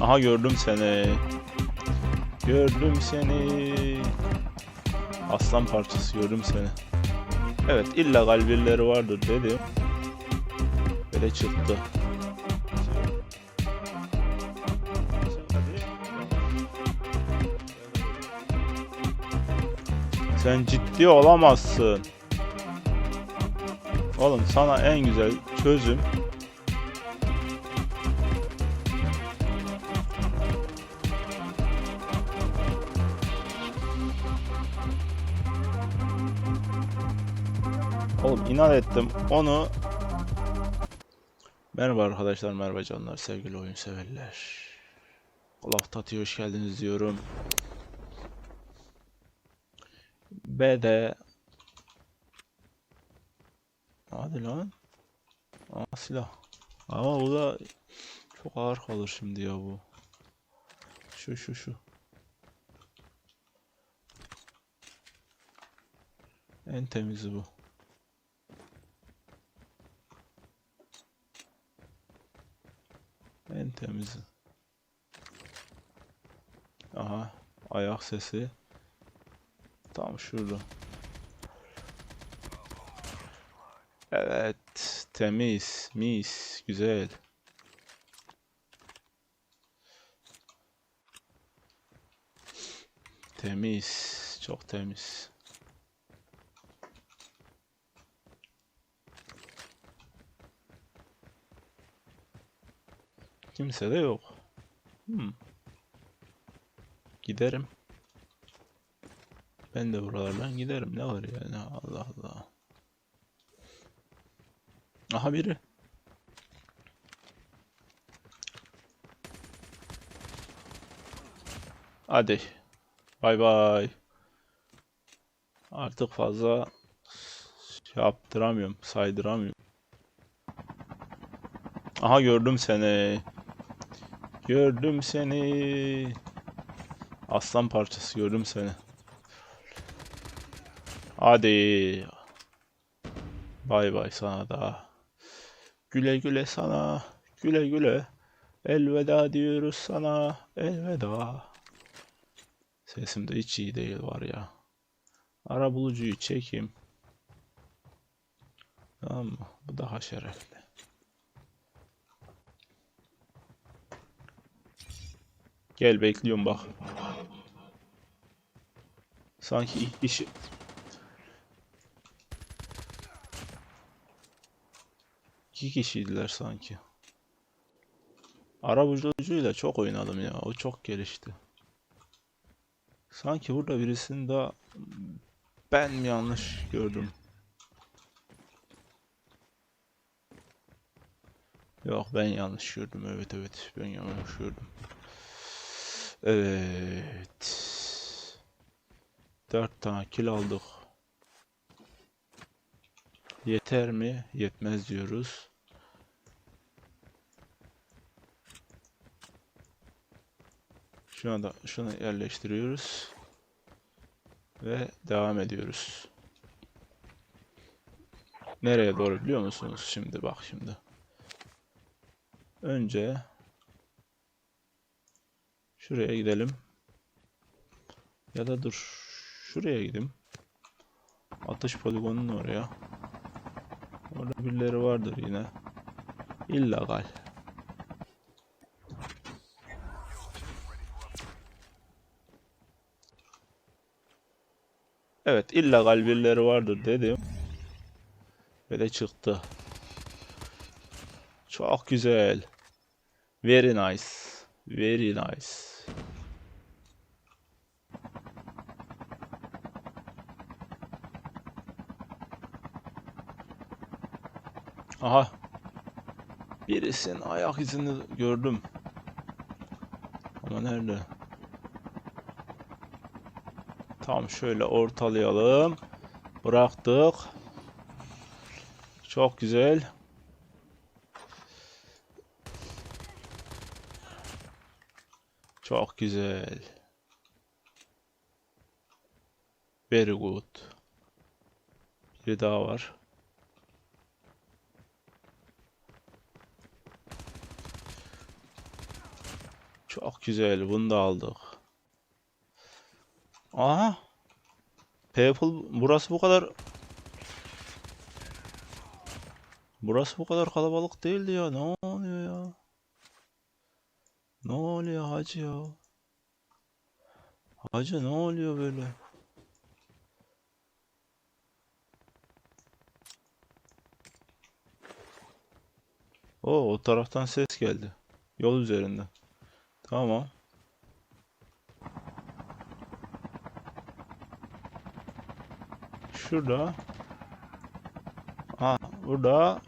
Aha gördüm seni. Gördüm seni. Aslan parçası gördüm seni. Evet illegal birileri vardır dedim. Böyle çıktı. Sen ciddi olamazsın. Oğlum sana en güzel çözüm Oğlum inat ettim. Onu Merhaba arkadaşlar, merhaba canlar, sevgili oyun severler. Olaf Tati'ye hoş geldiniz diyorum. B'de Hadi lan. Aa silah. Ama bu da çok ağır kalır şimdi ya bu. Şu şu şu. En temizi bu. En temizi. Aha, ayak sesi. Tam şurada. Evet, temiz, mis, güzel. Temiz, çok temiz. Kimse de yok. Hmm. Giderim. Ben de buralardan giderim. Ne var yani? Allah Allah. Aha biri. Hadi. Bay bay. Artık fazla şey yaptıramıyorum, saydıramıyorum. Aha gördüm seni. Gördüm seni. Aslan parçası gördüm seni. Hadi. Bay bay sana da. Güle güle sana. Güle güle. Elveda diyoruz sana. Elveda. Sesim de hiç iyi değil var ya. Ara bulucuyu çekeyim. Tamam mı? Bu daha şerefli. Gel bekliyorum bak. Sanki işi... İki kişiydiler sanki. Ara bulucuyla çok oynadım ya. O çok gelişti. Sanki burada birisini daha ben mi yanlış gördüm? Yok ben yanlış gördüm. Evet evet ben yanlış gördüm. Evet. Dört tane kill aldık. Yeter mi? Yetmez diyoruz. Şuna da şunu yerleştiriyoruz. Ve devam ediyoruz. Nereye doğru biliyor musunuz? Şimdi bak şimdi. Önce şuraya gidelim. Ya da dur. Şuraya gideyim. Atış poligonunun oraya. Orada birileri vardır yine. İllegal. Evet, illegal birileri vardır dedim. Böyle çıktı. Çok güzel. Very nice. Very nice. Aha. Birisinin ayak izini gördüm. Ama nerede? Tam şöyle ortalayalım. Bıraktık. Çok güzel. Çok güzel. Very good. Bir daha var. Çok güzel. Bunu da aldık. Aha. People burası bu kadar Burası bu kadar kalabalık değildi ya. Ne oluyor ya? Ne oluyor hacı ya? Hacı ne oluyor böyle? Oo, o taraftan ses geldi. Yol üzerinden. Tamam. Şurada. Ha, burada.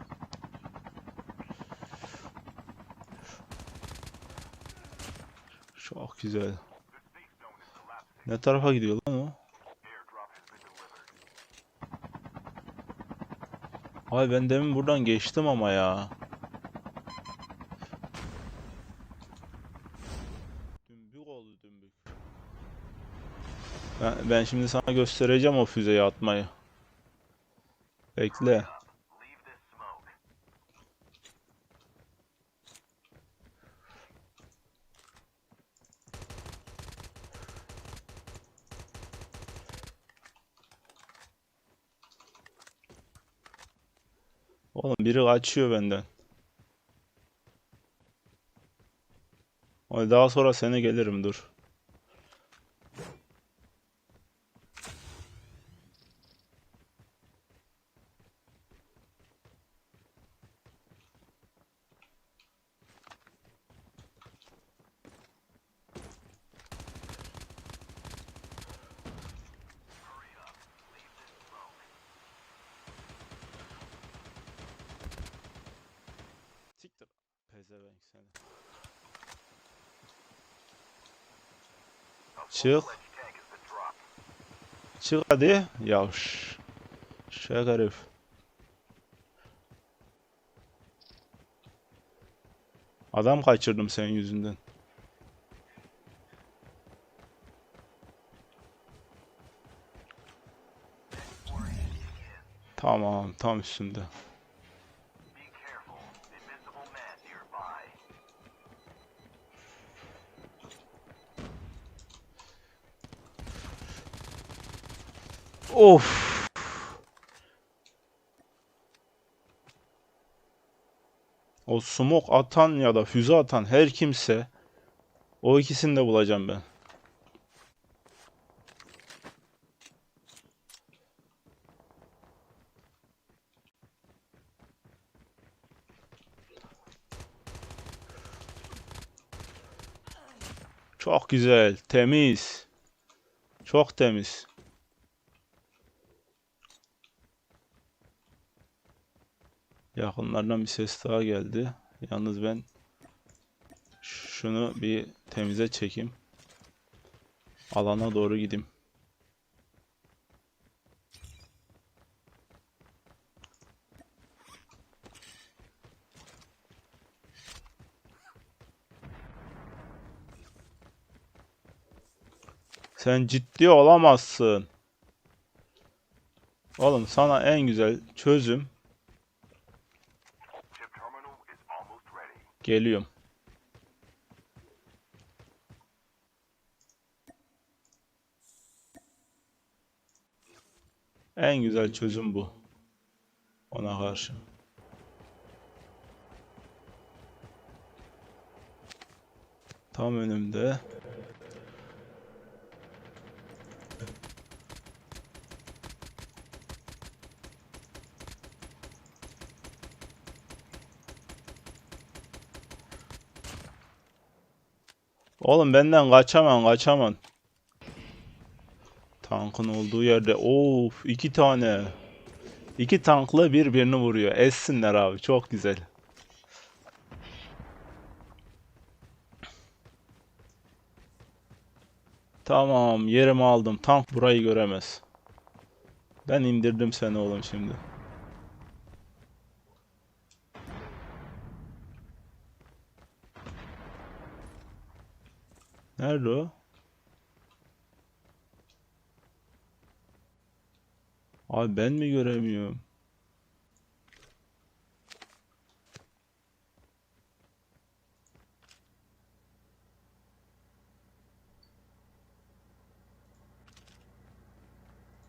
Çok güzel. Ne tarafa gidiyor lan o? Ay ben demin buradan geçtim ama ya. Ben, ben şimdi sana göstereceğim o füzeyi atmayı. Bekle. Oğlum biri kaçıyor benden. Daha sonra sene gelirim dur. Çık. Çık hadi. Yavş. Şey herif. Adam kaçırdım senin yüzünden. Tamam, tam üstünde. Of. O smoke atan ya da füze atan her kimse o ikisini de bulacağım ben. Çok güzel, temiz. Çok temiz. Yakınlardan bir ses daha geldi. Yalnız ben şunu bir temize çekeyim. Alana doğru gideyim. Sen ciddi olamazsın. Oğlum sana en güzel çözüm Geliyorum. En güzel çözüm bu. Ona karşı. Tam önümde. Oğlum benden kaçaman kaçaman. Tankın olduğu yerde of iki tane. İki tankla birbirini vuruyor. Essinler abi çok güzel. Tamam yerimi aldım. Tank burayı göremez. Ben indirdim seni oğlum şimdi. Nerede o? Abi ben mi göremiyorum?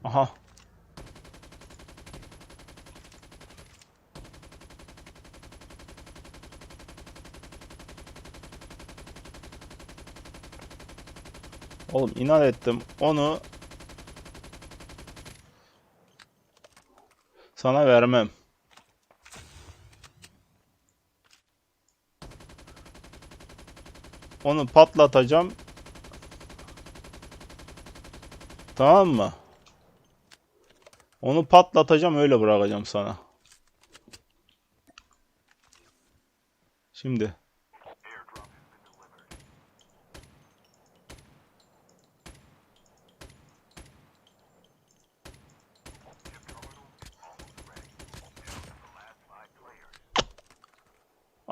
Aha. Oğlum inat ettim. Onu sana vermem. Onu patlatacağım. Tamam mı? Onu patlatacağım öyle bırakacağım sana. Şimdi.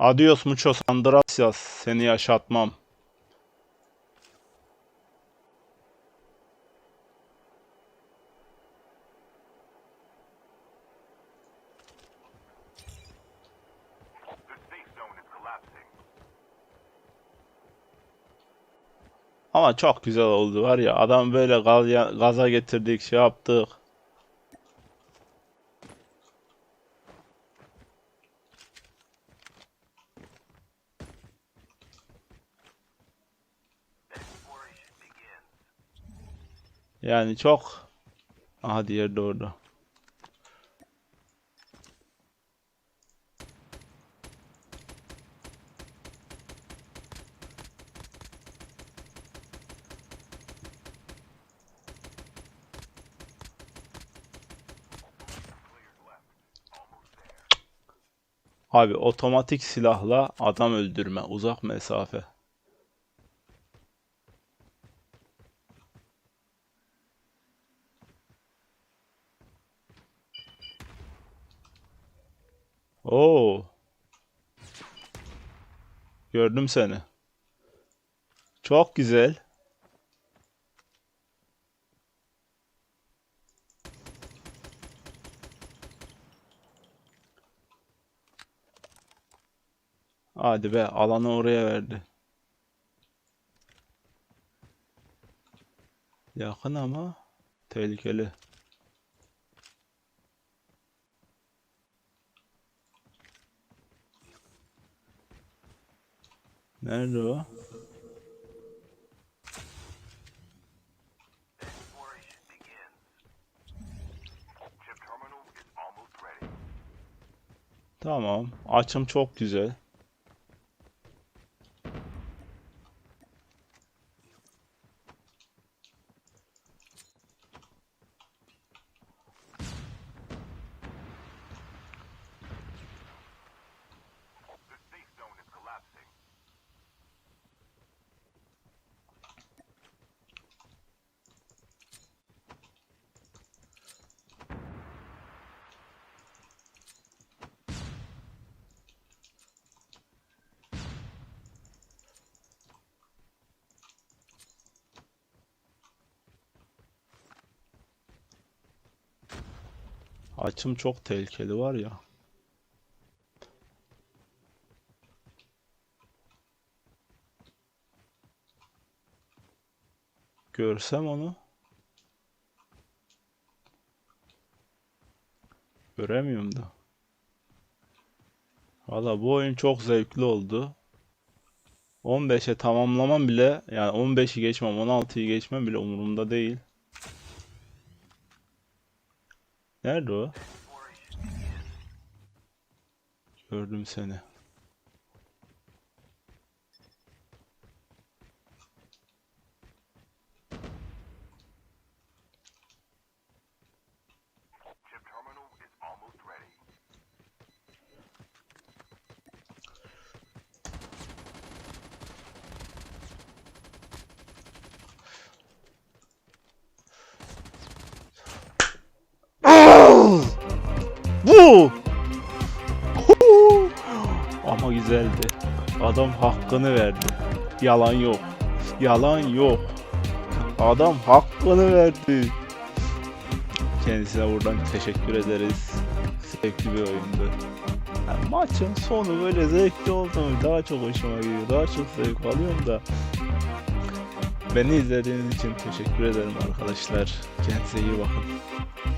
Adios muchos Andrasias. Seni yaşatmam. Ama çok güzel oldu var ya. Adam böyle gaz, gaza getirdik, şey yaptık. Yani çok. Aha diğeri de orada. Abi otomatik silahla adam öldürme, uzak mesafe. Gördüm seni. Çok güzel. Hadi be alanı oraya verdi. Yakın ama tehlikeli. Nerede o? Tamam. Açım çok güzel. Açım çok tehlikeli var ya. Görsem onu. Göremiyorum da. Valla bu oyun çok zevkli oldu. 15'e tamamlamam bile yani 15'i geçmem 16'yı geçmem bile umurumda değil. Nerede o? Gördüm seni. Bu! Ama güzeldi. Adam hakkını verdi. Yalan yok. Yalan yok. Adam hakkını verdi. Kendisine buradan teşekkür ederiz. Zevkli bir oyundu. Yani maçın sonu böyle zevkli oldu mu daha çok hoşuma gidiyor. Daha çok zevk alıyorum da. Beni izlediğiniz için teşekkür ederim arkadaşlar. Kendinize iyi bakın.